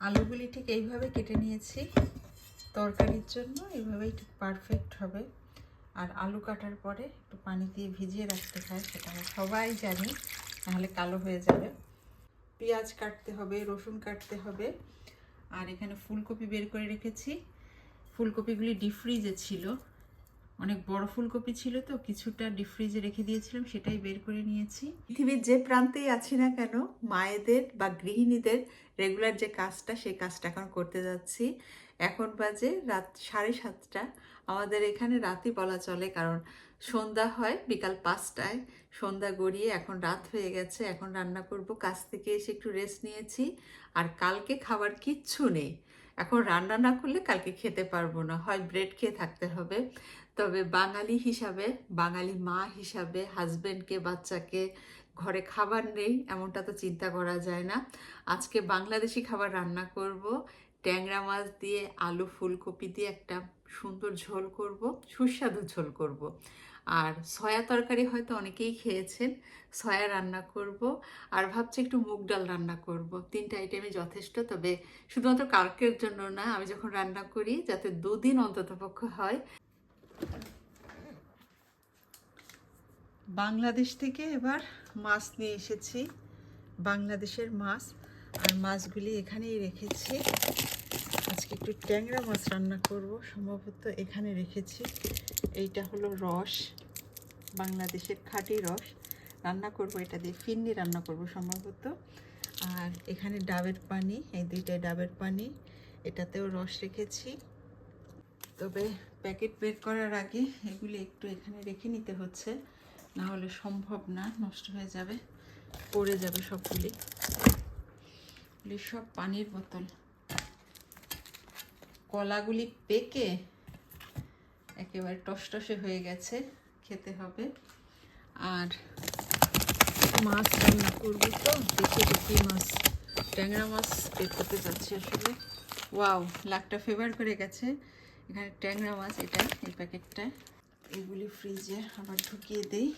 আলুগুলি ঠিক এইভাবে কেটে নিয়েছি। তরকারির জন্য এইভাবেই ঠিক পারফেক্ট হবে। আর আলু কাটার পরে একটু পানি দিয়ে ভিজিয়ে রাখতে হয়, সেটা সবাই জানি, নাহলে কালো হয়ে যাবে। পেঁয়াজ কাটতে হবে, রসুন কাটতে হবে। আর এখানে ফুলকপি বের করে রেখেছি। ফুলকপিগুলি ডিপ ফ্রিজে ছিল। অনেক বড় ফুলকপি ছিল তো, কিছুটা ডিপ ফ্রিজে রেখে দিয়েছিলাম, সেটাই বের করে নিয়েছি। পৃথিবীর যে প্রান্তেই আছি না কেন, মায়েদের বা গৃহিণীদের রেগুলার যে কাজটা, সেই কাজটা এখন করতে যাচ্ছি। এখন বাজে রাত সাড়ে সাতটা। আমাদের এখানে রাতই বলা চলে, কারণ সন্ধ্যা হয় বিকাল পাঁচটায়। সন্ধ্যা গড়িয়ে এখন রাত হয়ে গেছে, এখন রান্না করব। কাজ থেকে এসে একটু রেস্ট নিয়েছি। আর কালকে খাবার কিচ্ছু নেই। এখন রান্না না করলে কালকে খেতে পারব না। হয় ব্রেড খেয়ে থাকতে হবে। তবে বাঙালি হিসাবে, বাঙালি মা হিসাবে হাজবেন্ডকে বাচ্চাকে ঘরে খাবার নেই এমনটা তো চিন্তা করা যায় না। আজকে বাংলাদেশি খাবার রান্না করব। ট্যাংরা মাছ দিয়ে, আলু ফুলকপি দিয়ে একটা সুন্দর ঝোল করব, সুস্বাদু ঝোল করব। আর সয়া তরকারি হয়তো অনেকেই খেয়েছেন। সয়া রান্না করব আর ভাবছি একটু মুগ ডাল রান্না করব। তিনটা আইটেমই যথেষ্ট, তবে শুধুমাত্র কালকের জন্য না, আমি যখন রান্না করি, যাতে দুদিন অন্ততপক্ষ হয়। বাংলাদেশ থেকে এবার মাছ নিয়ে এসেছি। বাংলাদেশের মাছ। আর মাছগুলি এখানেই রেখেছি। আজকে একটু ট্যাংরা মাছ রান্না করব। সম্ভবত এখানে রেখেছি। এইটা হলো রস, বাংলাদেশের খাঁটি রস। রান্না করব এটা দিয়ে, ফিন্নি রান্না করব সম্ভবত। আর এখানে ডাবের পানি, এই দুইটাই ডাবের পানি, এটাতেও রস রেখেছি। তবে প্যাকেট বের করার আগে এগুলি একটু এখানে রেখে নিতে হচ্ছে না হলে সম্ভব না, নষ্ট হয়ে যাবে, পড়ে যাবে সবগুলি। সব পানির বোতল। কলাগুলি পেকে একেবারে টসটসে হয়ে গেছে, খেতে হবে। আর মাছ রান্না করব তো, দেখে দেখি মাছ, ট্যাংরা মাছ বের করতে যাচ্ছি আসলে। ওয়াও, লাকটা ফেভার করে গেছে। এখানে ট্যাংরা মাছ, এটা, এই প্যাকেটটা। এগুলি ফ্রিজে আবার ঢুকিয়ে দেই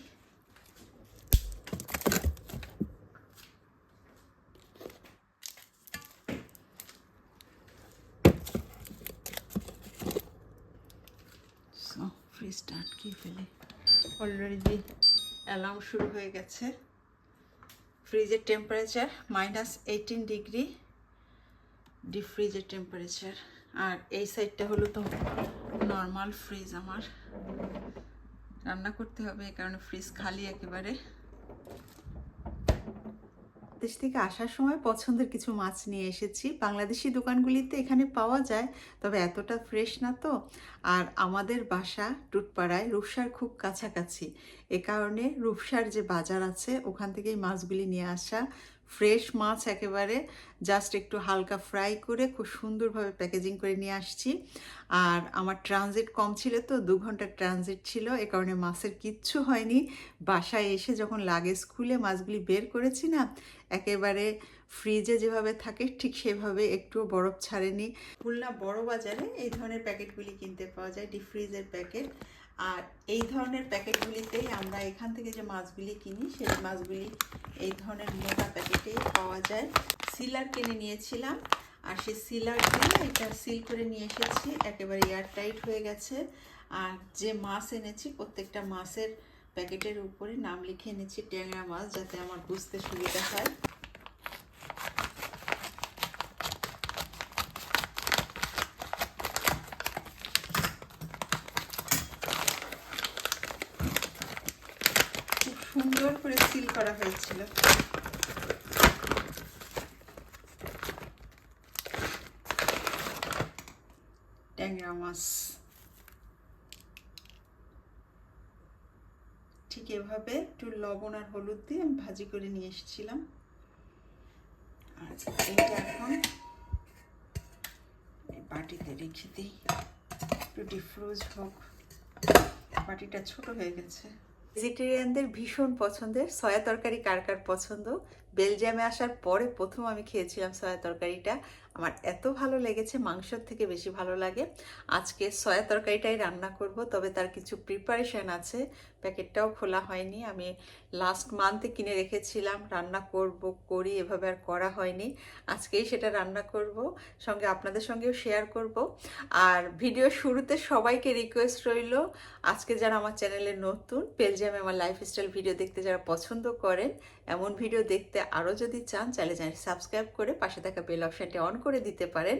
সো ফ্রিজটা আটকিয়ে ফেলে অলরেডি অ্যালার্ম শুরু হয়ে গেছে। ফ্রিজের temperature minus eighteen degree deep ফ্রিজের টেম্পারেচার আর এই সাইডটা হলো তো নর্মাল ফ্রিজ আমার। রান্না করতে হবে, এই কারণে ফ্রিজ খালি একেবারে। দেশ থেকে আসার সময় পছন্দের কিছু মাছ নিয়ে এসেছি। বাংলাদেশি দোকানগুলিতে এখানে পাওয়া যায়, তবে এতটা ফ্রেশ না তো। আর আমাদের বাসা টুটপাড়ায় রূপসার খুব কাছাকাছি। এ কারণে রূপসার যে বাজার আছে, ওখান থেকেই মাছগুলি নিয়ে আসা ফ্রেশ মাছ একেবারে জাস্ট একটু হালকা ফ্রাই করে খুব সুন্দরভাবে প্যাকেজিং করে নিয়ে আসছি। আর আমার ট্রানজিট কম ছিল তো, দু ঘণ্টার ট্রানজিট ছিল, এ কারণে মাছের কিচ্ছু হয়নি। বাসায় এসে যখন লাগে স্কুলে মাছগুলি বের করেছি না, একেবারে ফ্রিজে যেভাবে থাকে, ঠিক সেভাবে একটুও বরফ ছাড়েনি। খুলনা বড় বাজারে এই ধরনের প্যাকেটগুলি কিনতে পাওয়া যায় ডিপ ফ্রিজের প্যাকেট আর এই ধরনের প্যাকেটগুলিতেই আমরা এখান থেকে যে মাছগুলি কিনি, সেই মাছগুলি এই ধরনের মোটা প্যাকেটেই পাওয়া যায়। সিলার কিনে নিয়েছিলাম আর সেই সিলার দিয়ে এটা সিল করে নিয়ে এসেছি। একেবারে এয়ারটাইট হয়ে গেছে। আর যে মাছ এনেছি, প্রত্যেকটা মাছের প্যাকেটের উপরে নাম লিখে এনেছি, ট্যাংরা মাছ, যাতে আমার বুঝতে সুবিধা হয় খুব সুন্দর করে সিল করা হয়েছিল। ট্যাংরা মাছ। ঠিক এভাবে একটু লবণ আর হলুদ দিয়ে আমি ভাজি করে নিয়ে এসেছিলাম। আর এইটা এখন বাটিতে রেখে দিই। একটু ডিফ্রোজ হোক। বাটিটা ছোট হয়ে গেছে। ভেজিটেরিয়ানদের ভীষণ পছন্দের সয়া তরকারি কার কার পছন্দ? বেলজিয়ামে আসার পরে প্রথম আমি খেয়েছিলাম সয়া তরকারিটা। আমার এত ভালো লেগেছে, মাংসর থেকে বেশি ভালো লাগে। আজকে সয়া তরকারিটাই রান্না করব, তবে তার কিছু প্রিপারেশান আছে। প্যাকেটটাও খোলা হয়নি। আমি লাস্ট মান্থে কিনে রেখেছিলাম, রান্না করব, করি, এভাবে আর করা হয়নি। আজকেই সেটা রান্না করব, সঙ্গে আপনাদের সঙ্গেও শেয়ার করব। আর ভিডিও শুরুতে সবাইকে রিকোয়েস্ট রইল, আজকে যারা আমার চ্যানেলে নতুন বেলজিয়ামে আমার লাইফস্টাইল ভিডিও দেখতে যারা পছন্দ করেন, এমন ভিডিও দেখতে আরও যদি চান চ্যানেল সাবস্ক্রাইব করে পাশে থাকা বেল অপশানটি অন করে দিতে পারেন।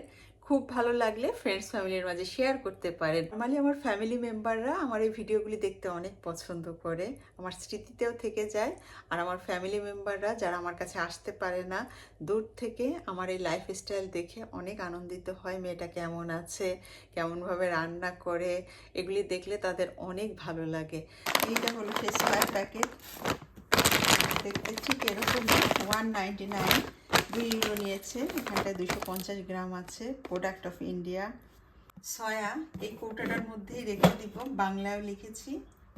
খুব ভালো লাগলে ফ্রেন্ডস ফ্যামিলির মাঝে শেয়ার করতে পারেন। নর্মালি আমার ফ্যামিলি মেম্বাররা আমার এই ভিডিওগুলি দেখতে অনেক পছন্দ করে। আমার স্মৃতিতেও থেকে যায়। আর আমার ফ্যামিলি মেম্বাররা যারা আমার কাছে আসতে পারে না, দূর থেকে আমার এই লাইফস্টাইল দেখে অনেক আনন্দিত হয়, মেয়েটা কেমন আছে, কেমনভাবে রান্না করে, এগুলি দেখলে তাদের অনেক ভালো লাগে। এইটা হলো স্কোয়ার প্যাকেট দেখতে ঠিক এরকম ওয়ান নাইনটি নাইন দুই ইউরো নিয়েছে এখানটায় দুশো পঞ্চাশ গ্রাম আছে প্রোডাক্ট অফ ইন্ডিয়া সয়া, এই কৌটাটার মধ্যেই রেখে দিব। বাংলায়ও লিখেছি,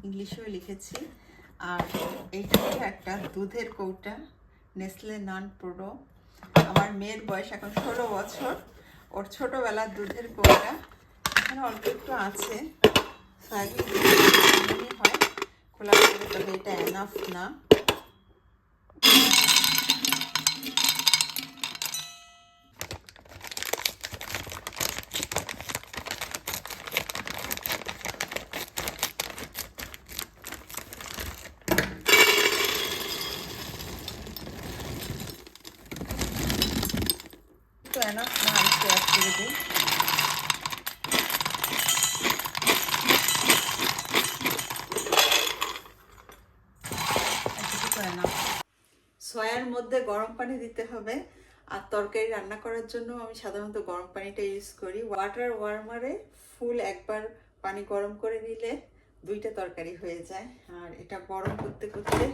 ইংলিশেও লিখেছি। আর এইটা একটা দুধের কৌটা, নেসলে নন প্রো। আমার মেয়ের বয়স এখন ষোলো বছর। ওর ছোটোবেলার দুধের কৌটা, এখানে অল্প একটু আছে। সয়াবিন হয়, খোলা করে, তবে এটা এনাফ না তো এনাফ না একটু অ্যাড করে দিই এতটুকু enough। সয়ার মধ্যে গরম পানি দিতে হবে আর তরকারি রান্না করার জন্য আমি সাধারণত গরম পানিটা ইউজ করি। ওয়াটার ওয়ার্মারে ফুল একবার পানি গরম করে নিলে দুইটা তরকারি হয়ে যায়। আর এটা গরম করতে করতে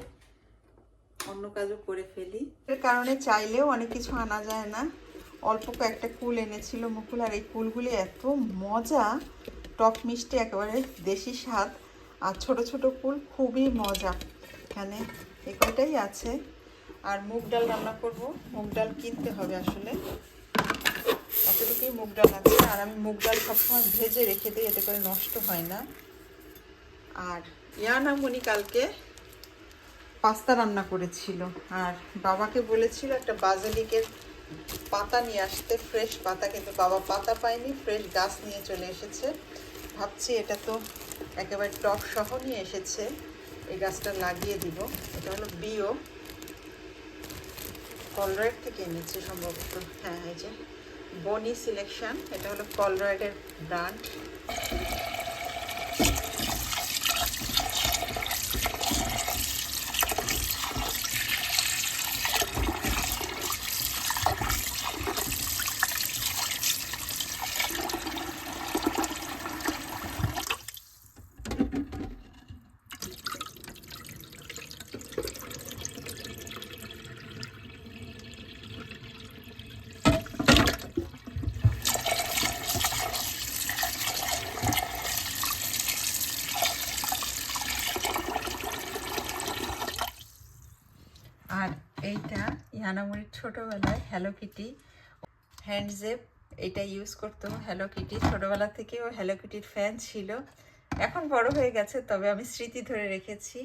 অন্য কাজও করে ফেলি। এর কারণে চাইলেও অনেক কিছু আনা যায় না। অল্প কয়েকটা কুল এনেছিল মুকুল, আর এই কুলগুলি এত মজা! টক মিষ্টি একেবারে দেশি স্বাদ। আর ছোট ছোট কুল খুবই মজা। এখানে এই কয়টাই আছে। আর মুগ ডাল রান্না করব। মুগ ডাল কিনতে হবে আসলে। এতটুকুই মুগ ডাল আছে। আর আমি মুগ ডাল সবসময় ভেজে রেখে দিই, এতে করে নষ্ট হয় না। আর ইয়ানামণি কালকে পাস্তা রান্না করেছিল। আর বাবাকে বলেছিল একটা বাজালিকের পাতা নিয়ে আসতে, ফ্রেশ পাতা, কিন্তু বাবা পাতা পায়নি, ফ্রেশ গাছ নিয়ে চলে এসেছে। ভাবছি এটা তো একেবারে টক সহ নিয়ে এসেছে। এই গাছটা লাগিয়ে দিব। এটা হলো বিও। কলরয়েড থেকে এনেছি সম্ভবত। হ্যাঁ এই যে বনি সিলেকশন এটা হলো কলরয়েডের ব্র্যান্ড আর ইয়ানামুরির ছোটোবেলায় হ্যালো কিটি হ্যান্ডজেপ এটা ইউজ করতো হ্যালো কিটি ছোটোবেলা থেকেও হ্যালো কিটির ফ্যান ছিল। এখন বড় হয়ে গেছে, তবে আমি স্মৃতি ধরে রেখেছি।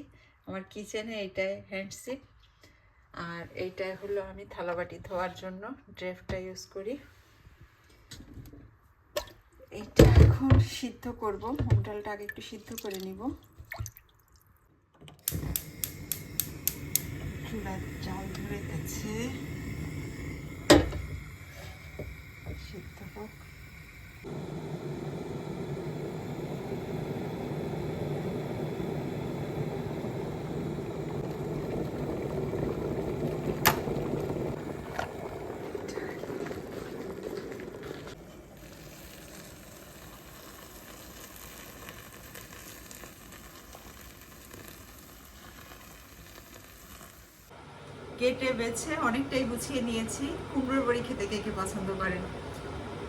আমার কিচেনে এইটাই হ্যান্ডসিপ আর এইটা হলো আমি থালাবাটি ধোয়ার জন্য ড্রেফটা ইউজ করি। এইটা এখন সিদ্ধ করব। মুগ ডালটা আগে একটু সিদ্ধ করে নিব। চুলার জাল ধরে গেছে। সিদ্ধ কেটে বেছে অনেকটাই গুছিয়ে নিয়েছি। কুমড়োর বড়ি খেতে কে কে পছন্দ করেন?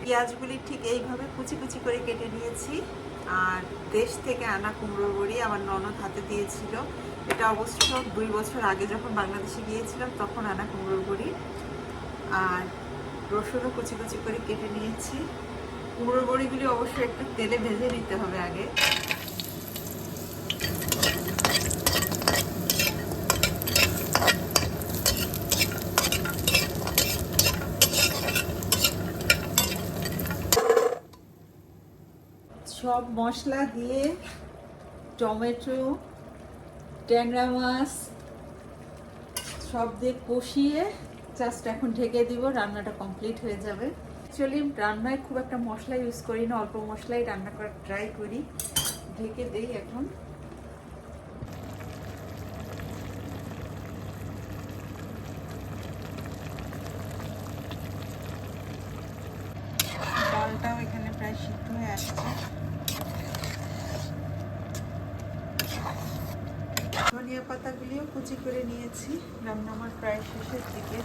পেঁয়াজগুলি ঠিক এইভাবে কুচি কুচি করে কেটে নিয়েছি। আর দেশ থেকে আনা কুমড়োর বড়ি আমার ননদ হাতে দিয়েছিল। এটা অবশ্য দুই বছর আগে যখন বাংলাদেশে গিয়েছিলাম তখন আনা কুমড়োর বড়ি। আর রসুনও কুচি কুচি করে কেটে নিয়েছি। কুমড়োর বড়িগুলি অবশ্যই একটু তেলে ভেজে নিতে হবে আগে সব মশলা দিয়ে টমেটো, ট্যাংরা মাছ, সব দিয়ে কষিয়ে জাস্ট এখন ঢেকে দিব, রান্নাটা কমপ্লিট হয়ে যাবে। অ্যাকচুয়ালি রান্নায় খুব একটা মশলা ইউজ করি না অল্প মশলাই রান্না করার ট্রাই করি। ঢেকে দিই এখন ডালটাও এখানে প্রায় সিদ্ধ হয়ে আসছে ধনিয়া পাতাগুলিও কুচি করে নিয়েছি। রান্না আমার প্রায় শেষের দিকে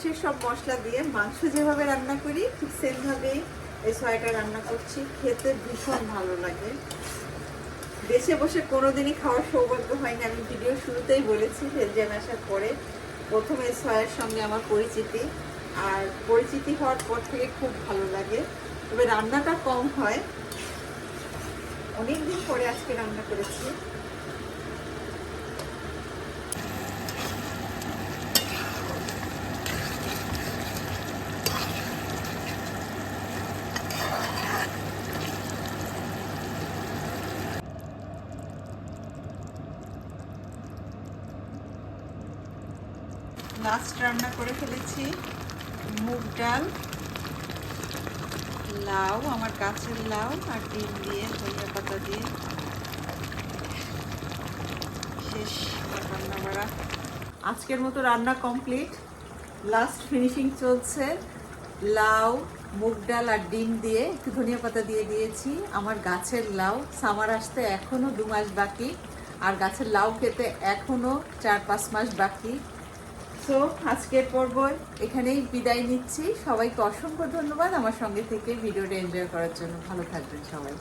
সে সব মশলা দিয়ে মাংস যেভাবে রান্না করি, ঠিক সেমভাবেই এই সয়াটা রান্না করছি। খেতে ভীষণ ভালো লাগে। দেশে বসে কোনোদিনই খাওয়ার সৌভাগ্য হয়নি। আমি ভিডিও শুরুতেই বলেছি বেলজিয়াম আসার পরে প্রথমে এই সয়ার সঙ্গে আমার পরিচিতি। আর পরিচিতি হওয়ার পর থেকে খুব ভালো লাগে। তবে রান্নাটা কম হয়। অনেকদিন পরে আজকে রান্না করেছি। লাস্ট রান্না করে ফেলেছি। মুগ ডাল, লাউ, আমার গাছের লাউ আর ডিম দিয়ে ধনিয়া পাতা দিয়ে। শেষ রান্না বাড়া আজকের মতো রান্না কমপ্লিট। লাস্ট ফিনিশিং চলছে। লাউ, মুগ ডাল আর ডিম দিয়ে একটু ধনিয়া পাতা দিয়ে দিয়েছি। আমার গাছের লাউ, সামার আসতে এখনও দু মাস বাকি। আর গাছের লাউ খেতে এখনও চার পাঁচ মাস বাকি। তো আজকের পর্ব এখানেই বিদায় নিচ্ছি। সবাইকে অসংখ্য ধন্যবাদ। আমার সঙ্গে থেকে ভিডিওটা এনজয় করার জন্য। ভালো থাকবেন সবাই।